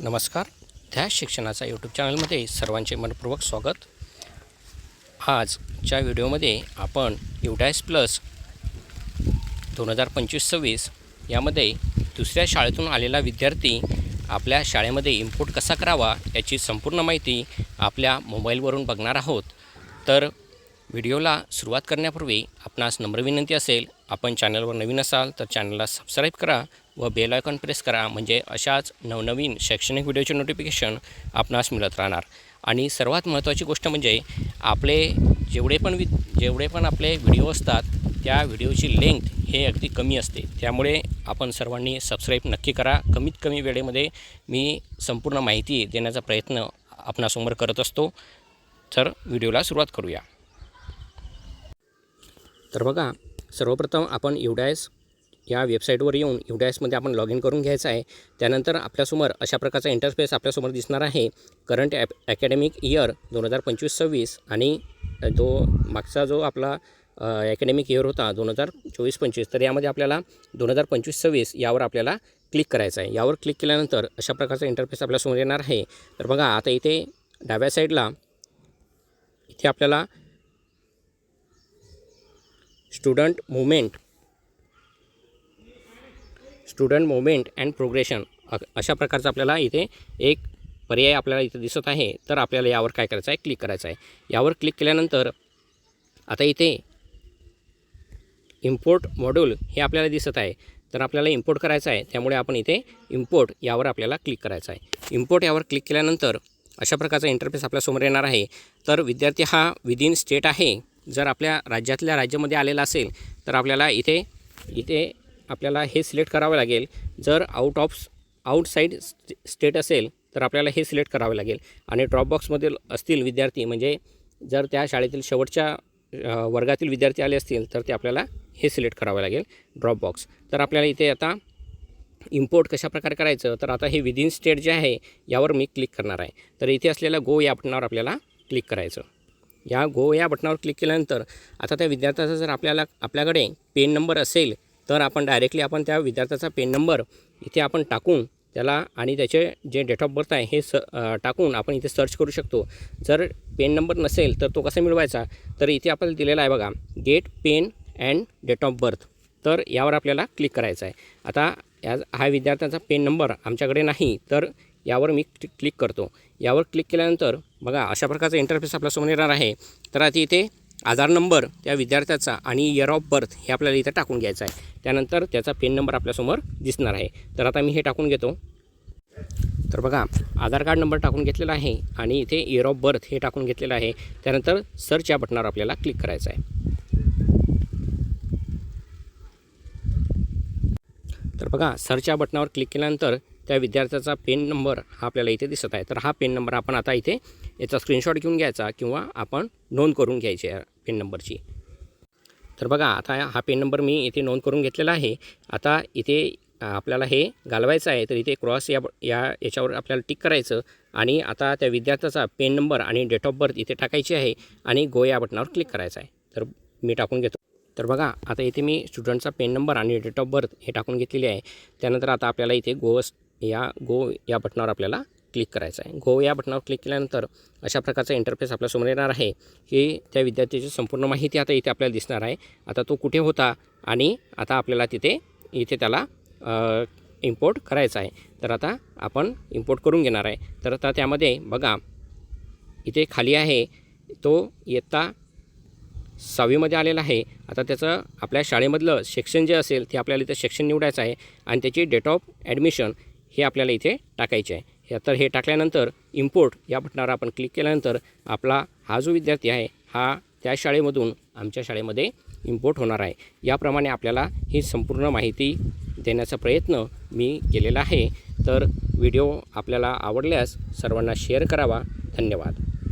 नमस्कार. ध्यास शिक्षणाचा यूट्यूब चॅनलमध्ये सर्वांचे मनपूर्वक स्वागत. आजच्या व्हिडिओमध्ये आपण युडॅस प्लस दोन हजार पंचवीस सव्वीस यामध्ये दुसऱ्या शाळेतून आलेला विद्यार्थी आपल्या शाळेमध्ये इम्पोर्ट कसा करावा याची संपूर्ण माहिती आपल्या मोबाईलवरून बघणार आहोत. तर व्हिडिओला सुरुवात करण्यापूर्वी आपणास नम्र विनंती असेल आपण चॅनलवर नवीन असाल तर चॅनलला सबस्क्राईब करा. व बेल आयकॉन प्रेस करा म्हणजे अशाच नवनवीन शैक्षणिक व्हिडिओचे नोटिफिकेशन आपणास मिळत राहणार. आणि सर्वात महत्त्वाची गोष्ट म्हणजे आपले जेवढे पण वि जेवढे पण आपले व्हिडिओ असतात त्या व्हिडिओची लेंथ हे अगदी कमी असते. त्यामुळे आपण सर्वांनी सबस्क्राईब नक्की करा. कमीत कमी वेळेमध्ये मी संपूर्ण माहिती देण्याचा प्रयत्न आपणासमोर करत असतो. तर व्हिडिओला सुरुवात करूया. तर बघा सर्वप्रथम आपण एवढ्याच या वेबसाईटवर येऊन युडायसमध्ये आपण लॉग इन करून घ्यायचं आहे. त्यानंतर आपल्यासमोर अशा प्रकारचा इंटरफेस आपल्यासमोर दिसणार आहे. करंट ॲप अकॅडमिक इयर दोन हजार पंचवीस सव्वीस आणि तो मागचा जो आपला अकॅडमिक इयर होता दोन हजार चोवीस पंचवीस तर यामध्ये आपल्याला दोन हजार पंचवीस सव्वीस यावर आपल्याला क्लिक करायचं आहे. यावर क्लिक केल्यानंतर अशा प्रकारचा इंटरफेस आपल्यासमोर येणार आहे. तर बघा आता इथे डाव्या साईडला इथे आपल्याला student movement student movement and progression अशा प्रकारचा आपल्याला इथे एक पर्याय आपल्याला इथे दिसत आहे. तर आपल्याला यावर काय करायचं आहे? क्लिक करायचं आहे. यावर क्लिक केल्यानंतर आता इथे इम्पोर्ट मॉड्यूल हे आपल्याला दिसत आहे. तर आपल्याला इम्पोर्ट करायचं आहे. त्यामुळे आपण इथे इम्पोर्ट यावर आपल्याला क्लिक करायचं आहे. इम्पोर्ट यावर क्लिक केल्यानंतर अशा प्रकारचा इंटरफेस आपल्यासमोर येणार आहे. तर विद्यार्थी हा विदिन स्टेट आहे. जर आपल्या राज्यातल्या राज्यामध्ये आलेला असेल तर आपल्याला इथे इथे आपल्याला हे सिलेक्ट करावं लागेल. जर आउट ऑफ आउटसाईड स्टेट असेल तर आपल्याला हे सिलेक्ट करावं लागेल. आणि ड्रॉपबॉक्समधील असतील विद्यार्थी म्हणजे जर त्या शाळेतील शेवटच्या वर्गातील विद्यार्थी आले असतील तर ते आपल्याला हे सिलेक्ट करावं लागेल ड्रॉपबॉक्स तर आपल्याला इथे आता इम्पोर्ट कशा प्रकारे करायचं? तर आता हे विदिन स्टेट जे आहे यावर मी क्लिक करणार आहे. तर इथे असलेल्या गो या बटनावर आपल्याला क्लिक करायचं. या गो या बटनावर क्लिक केल्यानंतर आता त्या विद्यार्थ्याचा जर आपल्याला आपल्याकडे पेन नंबर असेल तर आपण डायरेक्टली आपण त्या विद्यार्थ्याचा पेन नंबर इथे आपण टाकून त्याला आणि त्याचे जे डेट ऑफ बर्थ आहे हे स टाकून आपण इथे सर्च करू शकतो. जर पेन नंबर नसेल तर तो कसा मिळवायचा? तर इथे आपल्याला दिलेला आहे बघा get PEN and date of birth तर यावर आपल्याला क्लिक करायचं आहे. आता या हा विद्यार्थ्याचा पेन नंबर आमच्याकडे नाही तर यावर मी क्लिक क्लिक करतो. यावर क्लिक केल्यानंतर बघा अशा प्रकारचा इंटरफेस आपल्यासमोर येणार आहे. तर आता इथे आधार नंबर त्या विद्यार्थ्याचा आणि इयर ऑफ बर्थ हे आपल्याला इथे टाकून घ्यायचं आहे. त्यानंतर त्याचा पेन नंबर आपल्यासमोर दिसणार आहे. तर आता मी हे टाकून घेतो. तर बघा आधार कार्ड नंबर टाकून घेतलेला आहे आणि इथे इयर ऑफ बर्थ हे टाकून घेतलेलं आहे. त्यानंतर सर्च या बटनावर आपल्याला क्लिक करायचं आहे. तर बघा सर्च या बटनावर क्लिक केल्यानंतर त्या विद्यार्थ्याचा पेन नंबर हा आपल्याला इथे दिसत आहे. तर हा पेन नंबर आपण आता इथे याचा स्क्रीनशॉट घेऊन घ्यायचा किंवा आपण नोंद करून घ्यायची या पेन नंबरची तर बघा आता हा पेन नंबर मी इथे नोंद करून घेतलेला आहे. आता इथे आपल्याला हे घालवायचं आहे तर इथे क्रॉस या ब- या याच्यावर आपल्याला टिक करायचं आणि आता त्या विद्यार्थ्याचा पेन नंबर आणि डेट ऑफ बर्थ इथे टाकायची आहे आणि गो या बटनावर क्लिक करायचं आहे. तर मी टाकून घेतो. तर बघा आता इथे मी स्टुडंटचा पेन नंबर आणि डेट ऑफ बर्थ हे टाकून घेतलेले आहे. त्यानंतर आता आपल्याला इथे गोस या गो या बटनावर आपल्याला क्लिक करायचं आहे. गो या बटनावर क्लिक केल्यानंतर अशा प्रकारचा इंटरफेस आपल्यासमोर येणार आहे. की त्या विद्यार्थ्याची संपूर्ण माहिती आता इथे आपल्याला दिसणार आहे. आता तो कुठे होता आणि आता आपल्याला तिथे इथे त्याला इम्पोर्ट करायचा आहे. तर आता आपण इम्पोर्ट करून घेणार आहे. तर आता त्यामध्ये बघा इथे खाली आहे तो इयत्ता सहावीमध्ये आलेला आहे. आता त्याचं आपल्या शाळेमधलं सेक्शन जे असेल ते आपल्याला इथे सेक्शन निवडायचं आहे आणि त्याची डेट ऑफ ॲडमिशन हे आपल्याला इथे टाकायचे आहे. हे- तर हे टाकल्यानंतर इम्पोर्ट या बटणावर आपण क्लिक केल्यानंतर आपला हा जो विद्यार्थी आहे हा त्या शाळेमधून आमच्या शाळेमध्ये इम्पोर्ट होणार आहे. याप्रमाणे आपल्याला ही संपूर्ण माहिती देण्याचा प्रयत्न मी केलेला आहे. तर व्हिडिओ आपल्याला आवडल्यास सर्वांना शेअर करावा. धन्यवाद.